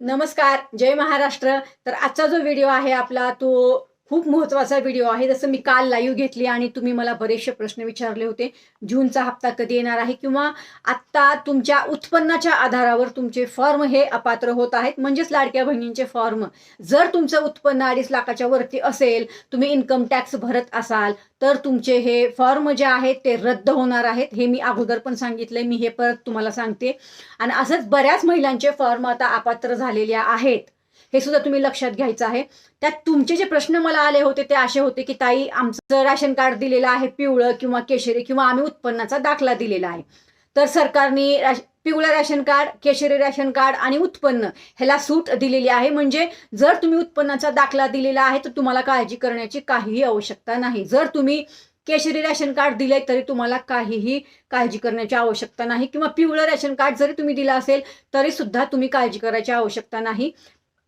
नमस्कार जय महाराष्ट्र. तर आजचा जो व्हिडिओ आहे आपला तो खूप महत्त्वाचा व्हिडिओ आहे. जसं मी काल लाईव्ह घेतली आणि तुम्ही मला बरेचसे प्रश्न विचारले होते. जूनचा हप्ता कधी येणार आहे किंवा आत्ता तुमच्या उत्पन्नाच्या आधारावर तुमचे फॉर्म हे अपात्र होत आहेत. म्हणजेच लाडक्या बहिणींचे फॉर्म जर तुमचं उत्पन्न अडीच लाखाच्या वरती असेल तुम्ही इन्कम टॅक्स भरत असाल तर तुमचे हे फॉर्म जे आहेत ते रद्द होणार आहेत. हे मी अगोदर पण सांगितलंय. मी हे परत तुम्हाला सांगते. आणि असंच बऱ्याच महिलांचे फॉर्म आता अपात्र झालेले आहेत. हे सुद्धा तुम्ही लक्षात घ्यायचं आहे. त्यात तुमचे जे प्रश्न मला आले होते ते असे होते की ताई आमचं राशन कार्ड दिलेलं आहे पिवळं किंवा केशरी किंवा आम्ही उत्पन्नाचा दाखला दिलेला आहे. तर सरकारने राश पिवळं राशन कार्ड केशरी राशन कार्ड आणि उत्पन्न ह्याला सूट दिलेली आहे. म्हणजे जर तुम्ही उत्पन्नाचा दाखला दिलेला आहे तर तुम्हाला काळजी करण्याची काहीही आवश्यकता नाही. जर तुम्ही केशरी राशन कार्ड दिले तरी तुम्हाला काहीही काळजी करण्याची आवश्यकता नाही. किंवा पिवळं राशन कार्ड जरी तुम्ही दिलं असेल तरी सुद्धा तुम्ही काळजी करायची आवश्यकता नाही.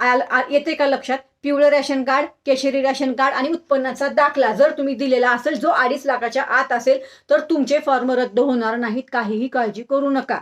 येते का लक्षात? पिवळं रेशन कार्ड केशरी रेशन कार्ड आणि उत्पन्नाचा दाखला जर तुम्ही दिलेला असेल जो अडीच लाखाच्या आत असेल तर तुमचे फॉर्म रद्द होणार नाहीत. काहीही काळजी करू नका.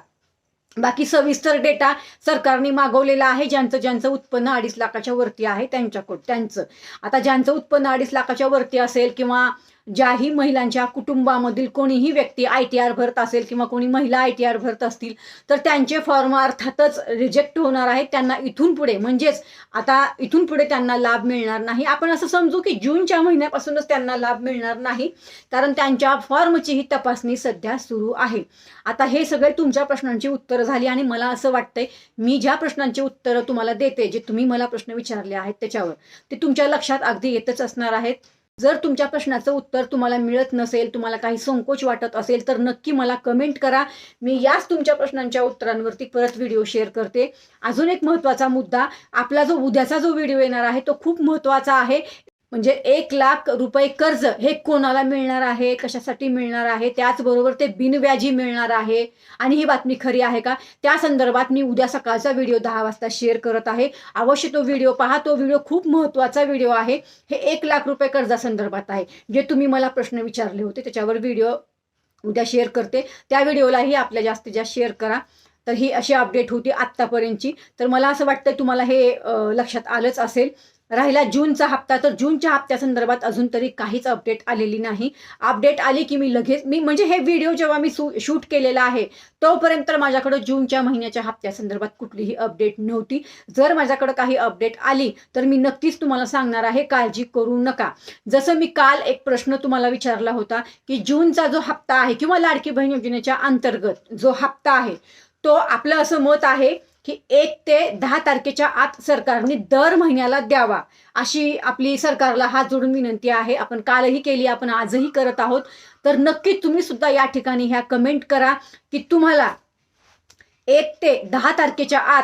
बाकी सविस्तर डेटा सरकारने मागवलेला आहे. ज्यांचं ज्यांचं उत्पन्न अडीच लाखाच्या वरती आहे त्यांच्याकडं त्यांचं. आता ज्यांचं उत्पन्न अडीच लाखाच्या वरती असेल किंवा ज्याही महिलांच्या कुटुंबामधील कोणीही व्यक्ती आय टी आर भरत असेल किंवा कोणी महिला आय टी आर भरत असतील तर त्यांचे फॉर्म अर्थातच रिजेक्ट होणार आहेत. त्यांना इथून पुढे म्हणजेच आता इथून पुढे त्यांना लाभ मिळणार नाही. आपण असं समजू की जूनच्या महिन्यापासूनच त्यांना लाभ मिळणार नाही कारण त्यांच्या फॉर्मची ही तपासणी सध्या सुरू आहे. आता हे सगळे तुमच्या प्रश्नांची उत्तरं झाली आणि मला असं वाटतंय मी ज्या प्रश्नांची उत्तरं तुम्हाला देते जे तुम्ही मला प्रश्न विचारले आहेत त्याच्यावर ते तुमच्या लक्षात अगदी येतच असणार आहेत. जर तुमच्या प्रश्नाचं उत्तर तुम्हाला मिळत नसेल तुम्हाला काही संकोच वाटत असेल तर नक्की मला कमेंट करा. मी याच तुमच्या प्रश्नांच्या उत्तरांवरती परत व्हिडिओ शेअर करते. अजून एक महत्त्वाचा मुद्दा आपला जो उद्याचा जो व्हिडिओ येणार आहे तो खूप महत्त्वाचा आहे. म्हणजे एक लाख रुपये कर्ज हे कोणाला मिळणार आहे? कशासाठी मिळणार आहे? त्याचबरोबर ते बिनव्याजी मिळणार आहे. आणि ही बातमी खरी आहे का? त्या संदर्भात मी उद्या सकाळचा व्हिडिओ दहा वाजता शेअर करत आहे. अवश्य तो व्हिडिओ पहा. तो व्हिडिओ खूप महत्त्वाचा व्हिडिओ आहे. हे एक लाख रुपये कर्जासंदर्भात आहे. जे तुम्ही मला प्रश्न विचारले होते त्याच्यावर व्हिडिओ उद्या शेअर करते. त्या व्हिडिओलाही आपल्या जास्तीत जास्त शेअर करा. तर ही अशी अपडेट होती आत्तापर्यंतची. तर मला असं वाटतं तुम्हाला हे लक्षात आलंच असेल. राहिला जूनचा हप्ता तर जूनच्या हप्त्यासंदर्भात अजून तरी काहीच अपडेट आलेली नाही. अपडेट आली की मी लगेच मी म्हणजे हे व्हिडिओ जेव्हा मी शूट केलेला आहे तोपर्यंत माझ्याकडे जूनच्या महिन्याच्या हप्त्यासंदर्भात कुठलीही अपडेट नव्हती. जर माझ्याकडे काही अपडेट आली तर मी नक्कीच तुम्हाला सांगणार आहे काळजी करू नका. जसं मी काल एक प्रश्न तुम्हाला विचारला होता की जूनचा जो हप्ता आहे किंवा लाडकी बहीण योजनेच्या अंतर्गत जो हप्ता आहे तो आपलं असं मत आहे की एक ते दहा तारखेच्या आत सरकारने दर महिन्याला द्यावा. अशी आपली सरकारला हात जोडून विनंती आहे. आपण कालही केली आपण आजही करत आहोत. तर नक्की तुम्ही सुद्धा या ठिकाणी ह्या कमेंट करा की तुम्हाला एक ते दहा तारखेच्या आत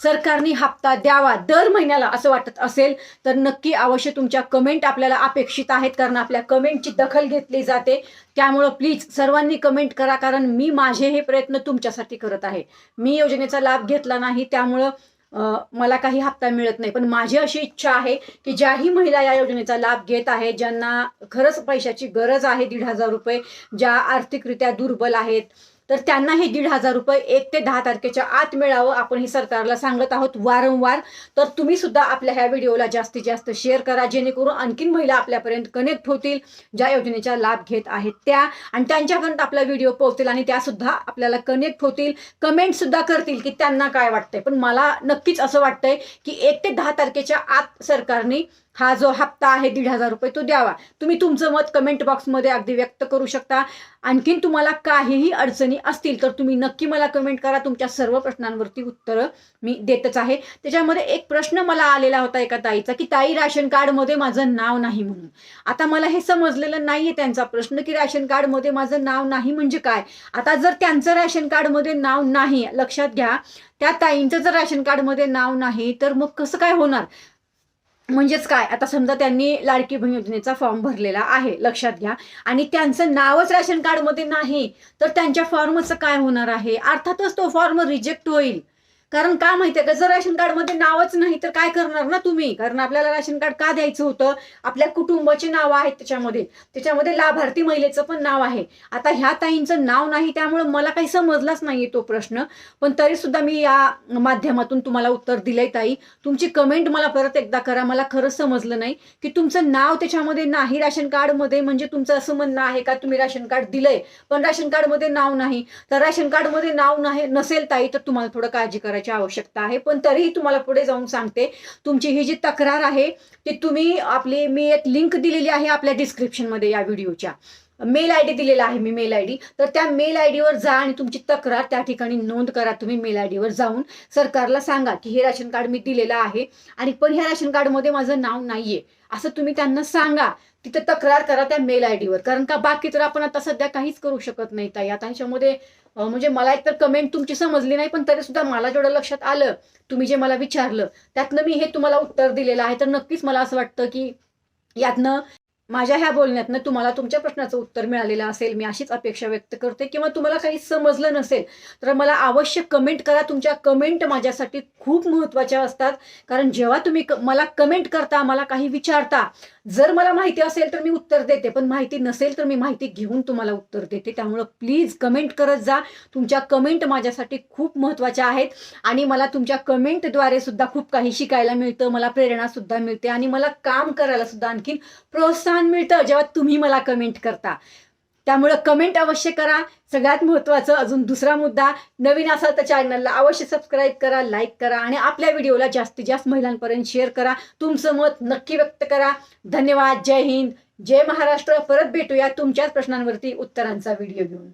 सरकारने हप्ता द्यावा दर महिन्याला असं वाटत असेल तर नक्की अवश्य तुमच्या कमेंट आपल्याला अपेक्षित आहेत कारण आपल्या कमेंटची दखल घेतली जाते. त्यामुळं प्लीज सर्वांनी कमेंट करा कारण मी माझे हे प्रयत्न तुमच्यासाठी करत आहे. मी योजनेचा लाभ घेतला नाही त्यामुळं मला काही हप्ता मिळत नाही. पण माझी अशी इच्छा आहे की ज्याही महिला या योजनेचा लाभ घेत आहे ज्यांना खरंच पैशाची गरज आहे दीड हजार रुपये ज्या आर्थिकरित्या दुर्बल आहेत तर त्यांना हे दीड हजार रुपये एक ते दहा तारखेच्या आत मिळावं आपण हे सरकारला सांगत आहोत वारंवार. तर तुम्ही सुद्धा आपल्या ह्या व्हिडिओला जास्तीत जास्त शेअर करा जेणेकरून आणखीन महिला आपल्यापर्यंत कनेक्ट होतील ज्या योजनेचा लाभ घेत आहेत त्या. आणि त्यांच्यापर्यंत आपला व्हिडिओ पोहोचतील आणि त्या सुद्धा आपल्याला कनेक्ट होतील. कमेंट सुद्धा करतील की त्यांना काय वाटतंय. पण मला नक्कीच असं वाटतंय की एक ते दहा तारखेच्या आत सरकारने हा जो हप्ता आहे दीड हजार रुपये तो द्यावा. तुम्ही तुमचं मत कमेंट बॉक्समध्ये अगदी व्यक्त करू शकता. आणखीन तुम्हाला काहीही अडचणी असतील तर तुम्ही नक्की मला कमेंट करा. तुमच्या सर्व प्रश्नांवरती उत्तरं मी देतच आहे. त्याच्यामध्ये एक प्रश्न मला आलेला होता एका ताईचा की ताई राशन कार्डमध्ये माझं नाव नाही म्हणून. आता मला हे समजलेलं नाहीये त्यांचा प्रश्न की राशन कार्डमध्ये माझं नाव नाही म्हणजे काय? आता जर त्यांचं राशन कार्डमध्ये नाव नाही लक्षात घ्या. त्या ताईंचं जर राशन कार्डमध्ये नाव नाही तर मग कसं काय होणार? म्हणजेच काय? आता समजा त्यांनी लाडकी बहीण योजनेचा फॉर्म भरलेला आहे लक्षात घ्या. आणि त्यांचं नावच राशन कार्डमध्ये नाही तर त्यांच्या फॉर्मचं काय होणार आहे? अर्थातच तो फॉर्म रिजेक्ट होईल. कारण का माहितीये का? जर राशन कार्डमध्ये नावच नाही तर काय करणार ना तुम्ही? कारण आपल्याला राशन कार्ड का द्यायचं होतं? आपल्या कुटुंबाचे नाव आहेत त्याच्यामध्ये. त्याच्यामध्ये लाभार्थी महिलेचं पण नाव आहे. आता ह्या ताईंचं नाव नाही त्यामुळे मला काही समजलाच नाहीये तो प्रश्न. पण तरी सुद्धा मी या माध्यमातून तुम्हाला उत्तर दिलंय ताई. तुमची कमेंट मला परत एकदा करा. मला खरंच समजलं नाही की तुमचं नाव त्याच्यामध्ये नाही राशन कार्डमध्ये. म्हणजे तुमचं असं म्हणणं आहे का तुम्ही राशन कार्ड दिलंय? पण राशन कार्डमध्ये नाव नाही. तर राशन कार्डमध्ये नाव नाही नसेल ताई तर तुम्हाला थोडं काळजी करायची आवश्यकता आहे. पण तरीही तुम्हाला पुढे जाऊन सांगते तुमची ही जी तक्रार आहे ती तुम्ही आपली मी एक लिंक दिलेली आहे आपल्या डिस्क्रिप्शनमध्ये या व्हिडिओच्या मेल आय डी दिलेला आहे मी मेल आय डी. तर त्या मेल आय डीवर जा आणि तुमची तक्रार त्या ठिकाणी नोंद करा. तुम्ही मेल आय डीवर जाऊन सरकारला सांगा की हे राशन कार्ड मी दिलेलं आहे आणि पण ह्या राशन कार्डमध्ये माझं नाव नाहीये. असं तुम्ही त्यांना सांगा. तिथे तक्रार करा त्या मेल आय डीवर. कारण का बाकी तर आपण आता सध्या काहीच करू शकत नाही ताई. आता ह्याच्यामध्ये म्हणजे मला एक तर कमेंट तुमची समजली नाही पण तरी सुद्धा मला जेवढं लक्षात आलं तुम्ही जे मला विचारलं त्यातनं मी हे तुम्हाला उत्तर दिलेलं आहे. तर नक्कीच मला असं वाटतं की यातनं माझ्या ह्या बोलण्यातनं तुम्हाला तुमच्या प्रश्नाचं उत्तर मिळालेलं असेल मी अशीच अपेक्षा व्यक्त करते. किंवा तुम्हाला काही समजलं नसेल तर मला अवश्य कमेंट करा. तुमच्या कमेंट माझ्यासाठी खूप महत्त्वाच्या असतात. कारण जेव्हा तुम्ही क- मला कमेंट करता मला काही विचारता जर मला माहिती असेल तर मी उत्तर देते. पण माहिती नसेल तर मी माहिती घेऊन तुम्हाला उत्तर देते. त्यामुळं प्लीज कमेंट करत जा. तुमच्या कमेंट माझ्यासाठी खूप महत्त्वाच्या आहेत. आणि मला तुमच्या कमेंटद्वारे सुद्धा खूप काही शिकायला मिळतं. मला प्रेरणासुद्धा मिळते. आणि मला काम करायला सुद्धा आणखीन प्रोत्साहन मिळतं जेव्हा तुम्ही मला कमेंट करता. त्यामुळं कमेंट अवश्य करा. सगळ्यात महत्त्वाचं अजून दुसरा मुद्दा नवीन असाल तर चॅनलला अवश्य सबस्क्राईब करा लाईक करा आणि आपल्या व्हिडिओला जास्तीत जास्त महिलांपर्यंत शेअर करा. तुमचं मत नक्की व्यक्त करा. धन्यवाद. जय हिंद. जय महाराष्ट्र. परत भेटूया तुमच्याच प्रश्नांवरती उत्तरांचा व्हिडिओ घेऊन.